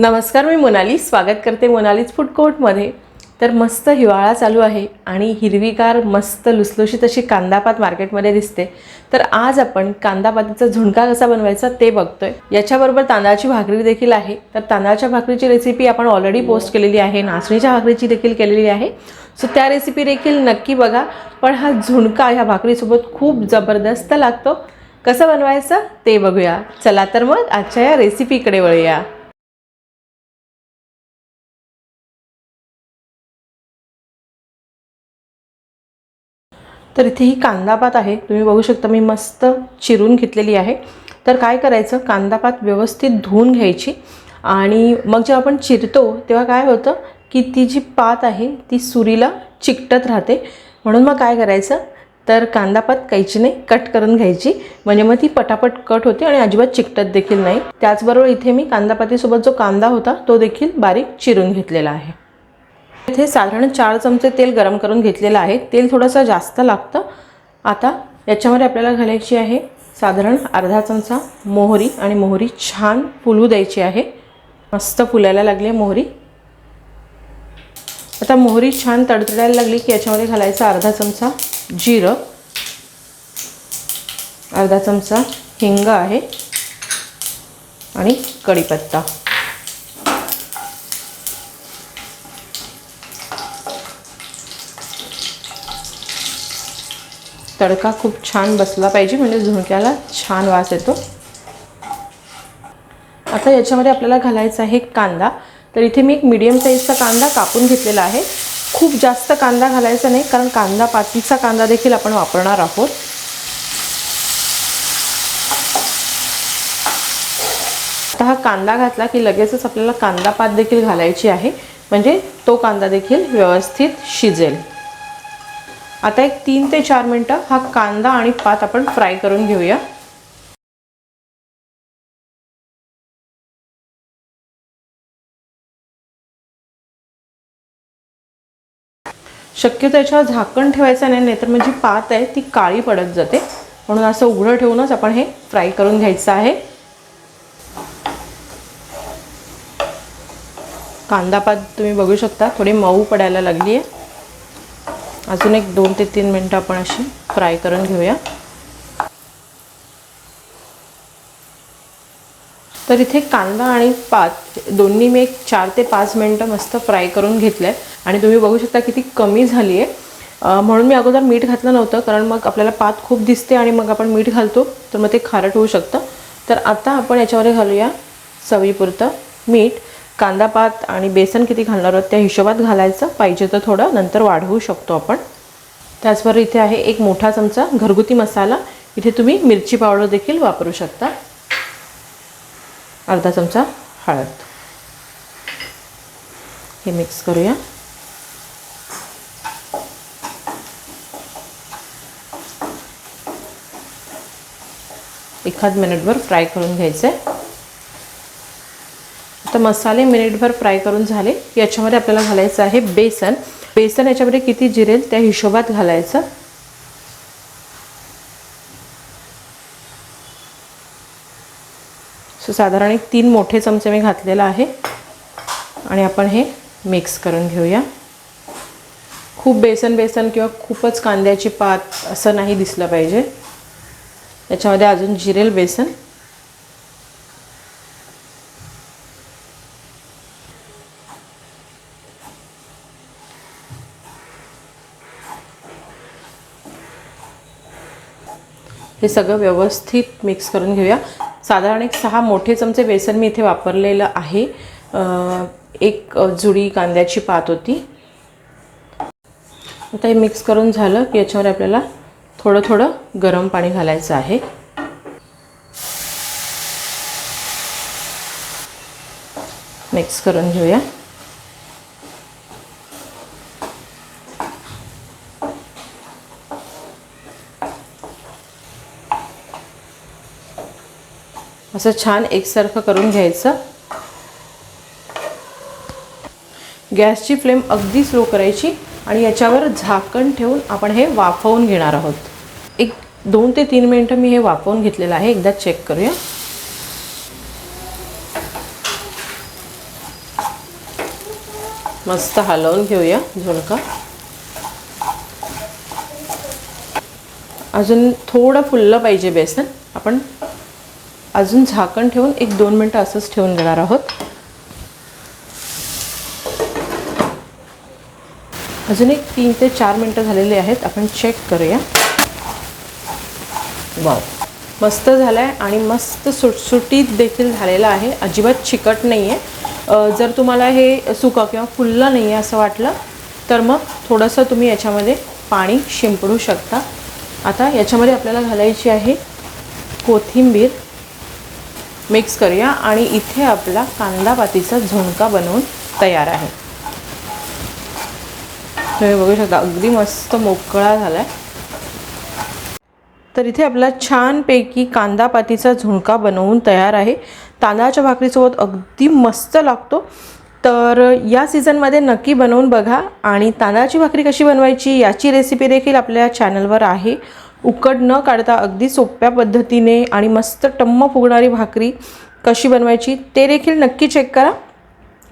नमस्कार मी मोनाली. स्वागत करते मोनालीज फूड कोर्टमध्ये. तर मस्त हिवाळा चालू आहे आणि हिरवीगार मस्त लुसलुशीत अशी कांदापात मार्केटमध्ये दिसते. तर आज आपण कांदापातीचा झुणका कसा बनवायचा ते बघतोय. याच्याबरोबर तांदळाची भाकरी देखील आहे. तर तांदळाच्या भाकरीची रेसिपी आपण ऑलरेडी पोस्ट केलेली आहे. नाचणीच्या भाकरीची देखील केलेली आहे. सो त्या रेसिपी देखील नक्की बघा. पण हा झुणका ह्या भाकरीसोबत खूप जबरदस्त लागतो. कसं बनवायचं ते बघूया. चला तर मग आजच्या या रेसिपीकडे वळूया. तर इथे ही कांदापात आहे. तुम्ही बघू शकता मी मस्त चिरून घेतलेली आहे. तर काय करायचं? कांदापात व्यवस्थित धुवून घ्यायची. आणि मग जेव्हा आपण चिरतो तेव्हा काय होतं की ती जी पात आहे ती सुरीला चिकटत राहते. म्हणून मग काय करायचं? तर कांदापात कैचीने कट करून घ्यायची. म्हणजे मग ती पटापट कट होते आणि अजिबात चिकटत देखील नाही. त्याचबरोबर इथे मी कांदापातीसोबत जो कांदा होता तो देखील बारीक चिरून घेतलेला आहे. इथे साधारण चार चमचे तेल गरम करून घेतलेलं आहे. तेल थोडंसं जास्त लागतं. आता याच्यामध्ये आपल्याला घालायची आहे साधारण अर्धा चमचा मोहरी आणि मोहरी छान फुलू द्यायची आहे. मस्त फुलायला लागली मोहरी. आता मोहरी छान तडतडायला लागली की याच्यामध्ये घालायचं अर्धा चमचा जिरं. अर्धा चमचा हिंग आहे. आणि कढीपत्ता. तडका खूप छान बसला पाहिजे म्हणजे झुणक्याला छान वास येतो. आता याच्यामध्ये आपल्याला घालायचा आहे कांदा. तर इथे मी एक मीडियम साईजचा कांदा कापून घेतलेला आहे. खूप जास्त कांदा घालायचा नाही कारण कांदा पातीचा कांदा देखील आपण वापरणार आहोत. आता हा कांदा घातला की लगेचच आपल्याला कांदा पात देखील घालायची आहे म्हणजे तो कांदा देखील व्यवस्थित शिजेल. आता एक तीन ते चार मिनटं हा कांदा आणि पात आपण फ्राय करून घेऊया. शक्यतो याच्यावर झाकण ठेवायचं नाही नाहीतर म्हणजे पात आहे ती काळी पडत जाते. म्हणून असं उघडं ठेवूनच आपण हे फ्राय करून घ्यायचं आहे. कांदा पात तुम्ही बघू शकता थोडी मऊ पडायला लागली आहे अजून एक दोन ते तीन मिनटं आपण अशी फ्राय करून घेऊया. तर इथे कांदा आणि पात दोन्ही मी एक चार ते पाच मिनटं मस्त फ्राय करून घेतलं आहे आणि तुम्ही बघू शकता किती कमी झाली आहे म्हणून मी अगोदर मीठ घातलं नव्हतं कारण मग आपल्याला पात खूप दिसते आणि मग आपण मीठ घालतो तर मग ते खारट होऊ शकतं. तर आता आपण याच्यामध्ये घालूया चवीपुरतं मीठ. कांदा पात आणि बेसन किती घालणार आहोत त्या हिशोबात घालायचं. पाहिजे तर थोडं नंतर वाढवू शकतो आपण. त्याचबरोबर इथे आहे एक मोठा चमचा घरगुती मसाला. इथे तुम्ही मिरची पावडर देखील वापरू शकता. अर्धा चमचा हळद. हे मिक्स करूया. एखाद मिनिटभर फ्राय करून घ्यायचं. आहे आता मसाले मिनिटभर फ्राय करून झाले. याच्यामध्ये आपल्याला घालायचं आहे बेसन. बेसन याच्यामध्ये किती जिरेल त्या हिशोबात घालायचं. सो साधारण एक तीन मोठे चमचे मी घातलेला आहे. आणि आपण हे मिक्स करून घेऊया. खूप बेसन बेसन किंवा खूपच कांद्याची पात असं नाही दिसलं पाहिजे. याच्यामध्ये अजून जिरेल बेसन. हे सगळं व्यवस्थित मिक्स करून घेऊया. साधारण एक सहा मोठे चमचे बेसन मी इथे वापरलेलं आहे. एक जुडी कांद्याची पात होती. आता हे मिक्स करून झालं की याच्यावर आपल्याला थोडं थोडं गरम पाणी घालायचं आहे. मिक्स करून घेऊया. असं छान एकसारखं करून घ्यायचं. गॅसची फ्लेम अगदी स्लो करायची आणि याच्यावर झाकण ठेवून आपण हे वाफवून घेणार आहोत. एक दोन ते तीन मिनटं मी हे वाफवून घेतलेलं आहे. एकदा चेक करूया. मस्त हलवून घेऊया झुणका. अजून थोडं फुललं पाहिजे बेसन. आपण अजून झाकण ठेवून एक दोन मिनटं असंच ठेवून घेणार आहोत. अजून एक तीन ते चार मिनटं झालेले आहेत आपण चेक करूया. वाव. मस्त झालं आहे आणि मस्त सुटसुटीत देखील झालेलं आहे. अजिबात चिकट नाही आहे जर तुम्हाला हे सुकं किंवा फुललं नाही आहे असं वाटलं तर मग थोडंसं तुम्ही याच्यामध्ये पाणी शिंपडू शकता. आता याच्यामध्ये आपल्याला घालायची आहे कोथिंबीर. मिक्स करूया आणि इथे आपला कांदा पातीचा झुणका बनवून तयार आहे. तुम्ही बघू शकता अगदी मस्त मोकळा झाला आहे तर इथे आपला छानपैकी कांदा पातीचा झुणका बनवून तयार आहे. तांदळाच्या भाकरीसोबत अगदी मस्त लागतो. तर या सीझनमध्ये नक्की बनवून बघा आणि तांदळाची भाकरी कशी बनवायची याची रेसिपी देखील आपल्या चॅनलवर आहे. उकड न काढता अगदी सोप्या पद्धतीने आणि मस्त टम्म फुगणारी भाकरी कशी बनवायची ते देखील नक्की चेक करा.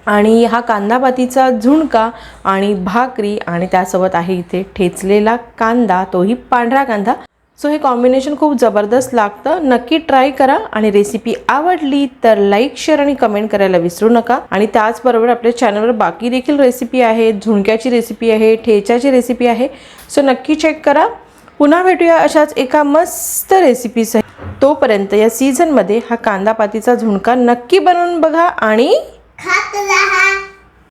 आणि हा कांदापातीचा झुणका आणि भाकरी आणि त्यासोबत आहे इथे ठेचलेला कांदा तोही पांढरा कांदा. सो हे कॉम्बिनेशन खूप जबरदस्त लागतं. नक्की ट्राय करा आणि रेसिपी आवडली तर लाईक शेअर आणि कमेंट करायला विसरू नका. आणि त्याचबरोबर आपल्या चॅनलवर बाकी देखील रेसिपी आहे झुणक्याची रेसिपी आहे ठेच्याची रेसिपी आहे. सो नक्की चेक करा. पुन्हा भेटूया अशाच एका मस्त रेसिपीसह तोपर्यंत या सीझनमध्ये हा कांदापातीचा झुणका नक्की बनवून बघा आणि खात जा